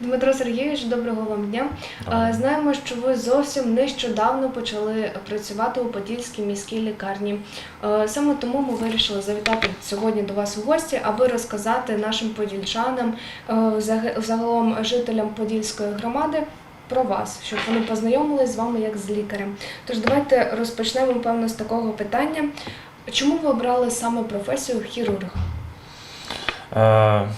Дмитро Сергійович, доброго вам дня. Доброго. Е, Знаємо, що ви зовсім нещодавно почали працювати у Подільській міській лікарні. Саме тому ми вирішили завітати сьогодні до вас у гості, аби розказати нашим подільчанам, загалом жителям Подільської громади. Про вас, щоб вони познайомились з вами як з лікарем. Тож давайте розпочнемо певно з такого питання. Чому ви обрали саме професію хірурга? Е,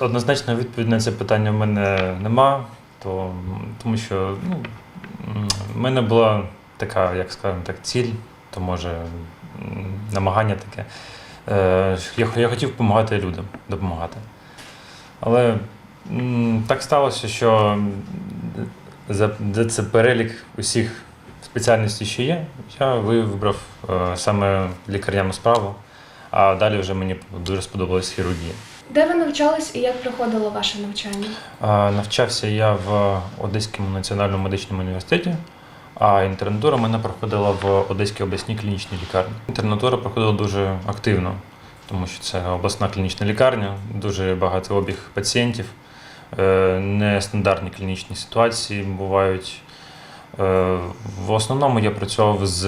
Однозначно відповідь на це питання в мене нема, то, тому що ну, в мене була така, як скажемо так, ціль, то може намагання таке. Е, Я, я хотів допомагати людям, допомагати. Але так сталося, що за, за це перелік усіх спеціальностей, що є, я вибрав е, саме лікарняну справу, а далі вже мені дуже сподобалась хірургія. Де ви навчались і як проходило ваше навчання? А, Навчався я в Одеському національному медичному університеті, а інтернатура мене проходила в Одеській обласній клінічній лікарні. Інтернатура проходила дуже активно, тому що це обласна клінічна лікарня, дуже багатий обіг пацієнтів, е, нестандартні клінічні ситуації бувають. Е, В основному я працював з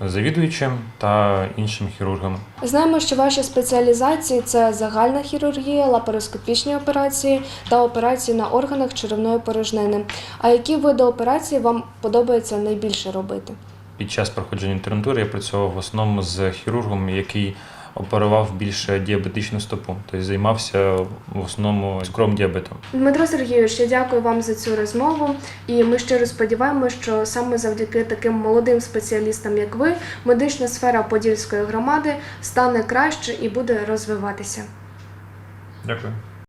завідуючим та іншим хірургам. Знаємо, що ваші спеціалізації це загальна хірургія, лапароскопічні операції та операції на органах черевної порожнини. А які види операцій вам подобається найбільше робити? Під час проходження інтернатури я працював в основному з хірургом, який оперував більше діабетичну стопу, тобто займався в основному скром діабетом. Дмитро Сергійович, я дякую вам за цю розмову, і ми щиро сподіваємося, що саме завдяки таким молодим спеціалістам, як ви, медична сфера Подільської громади стане краще і буде розвиватися. Дякую.